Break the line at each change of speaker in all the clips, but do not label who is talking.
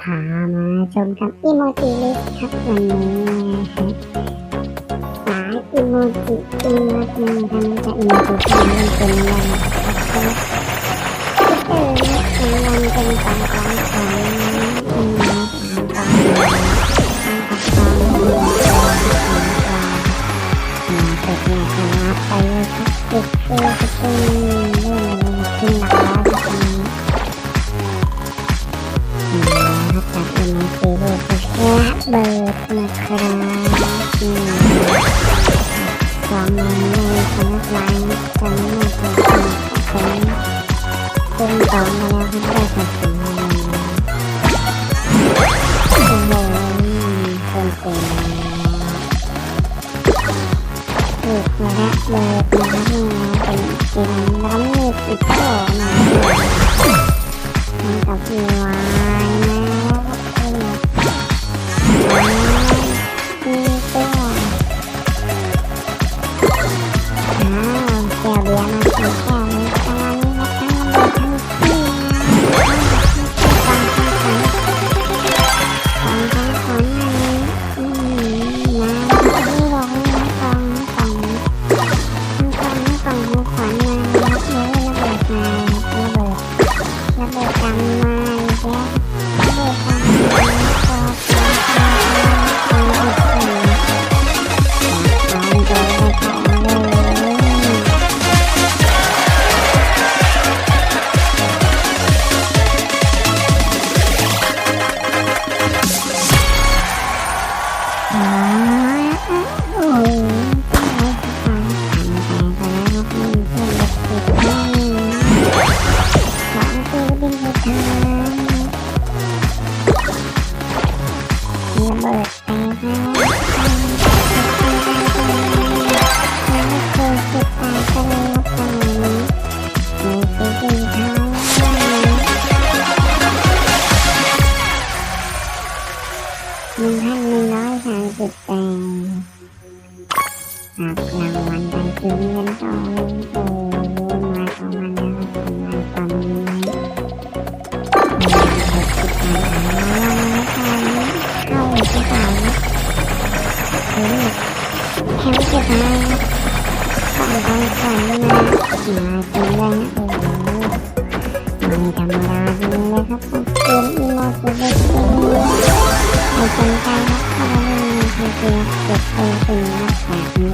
พามาชมกับอีโมจิลิสครับวันนี้นะครับสายอีโมจิจริงนะจริงทำจากอีโมจิที่มันเป็นวันนะครับที่เจอนะเป็นวันเป็นกองกองของอันนี้สามกองตั้งกับกองเดียวกองสามกองมาเสร็จนะครับไปเลยครับติดเสื้อติดเสื้อเไลน์นะตอนนี้มาถึงที่ผมซึ่งสองมาแล้วครับได้สัดส่วนมาแล้วโอ้โหคนเก่งถูกมาแล้วเบิร์ดนะครับนี่นะเป็นกินน้ำมีดอีกโต้มามันกับพี่วา ระเบิดไปให้ไครับสองพันก่อนะมาเต็มเลยโอ้โหไม่ธรรมดาจริงเลยครับเกมอีโมจิเล็กๆไม่สนใจครับถ้าเราไม่มีเพียงเก็บเป็นนักแบบนี้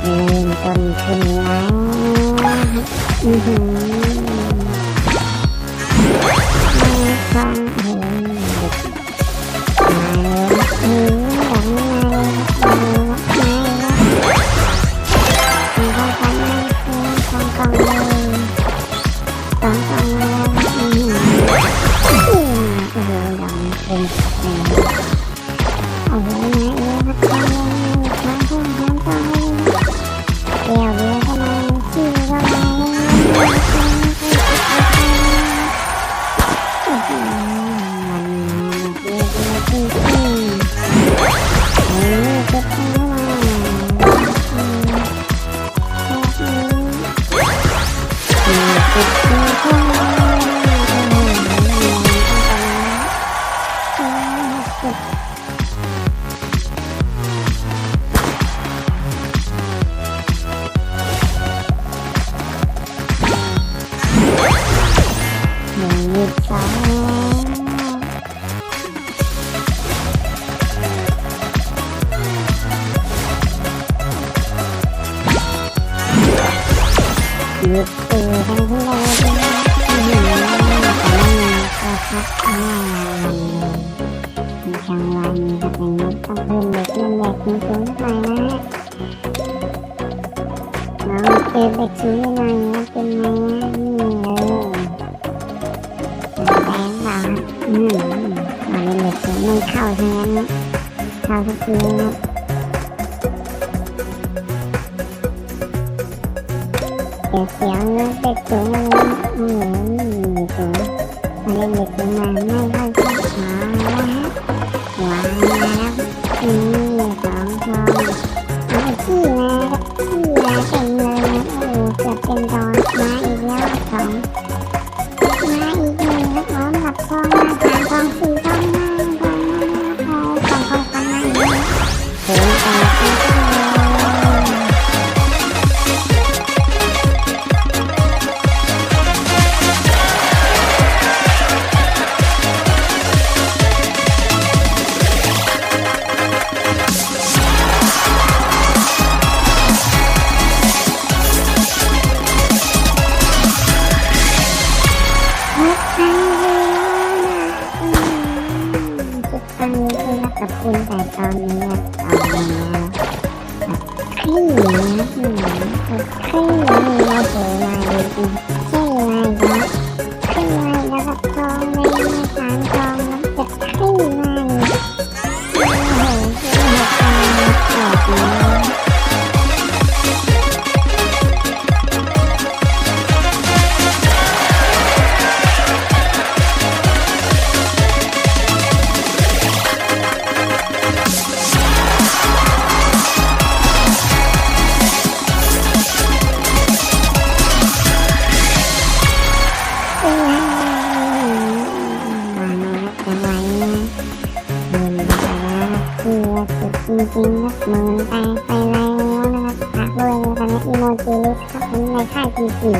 เริ่มต้นขึ้นแล้วอือหือไม่ฟังเห็น หยุดตีกันที่เราจะไม่เห็นแต่ไม่มีก็พักหน้าวันมีกลางวันกับนี้ต้องเพิ่มเด็กเล่นเด็กสูงสูงหน่อยนะน้องเจอเด็กสูงหน่อยนะเป็นไงนะนี่เลยแรงเปล่าครับอืมมาเล่นเด็กสูงไม่เข้าทั้งนั้นเข้าทุกทีนะ เดี๋ยวเสียงนะเด็กสูงเลยนอืมเด็กสูงมาเล่นเด็กสูงมาไม่เข้าที่ขาแล้วฮะวางมาแล้วนี่สองคนเอาไปขี้มาครับขี้มาเต็มเลยนะโอ้เกือบเต็มตอน กับคุณแต่ตอนนี้ เงินแล้ว่าเพื่อสุดจริงๆนะหมื่นแตกไปแล้วนะครับฝากด้วยนะครับในอีโมจิลิสครับผมในค่ายจีจี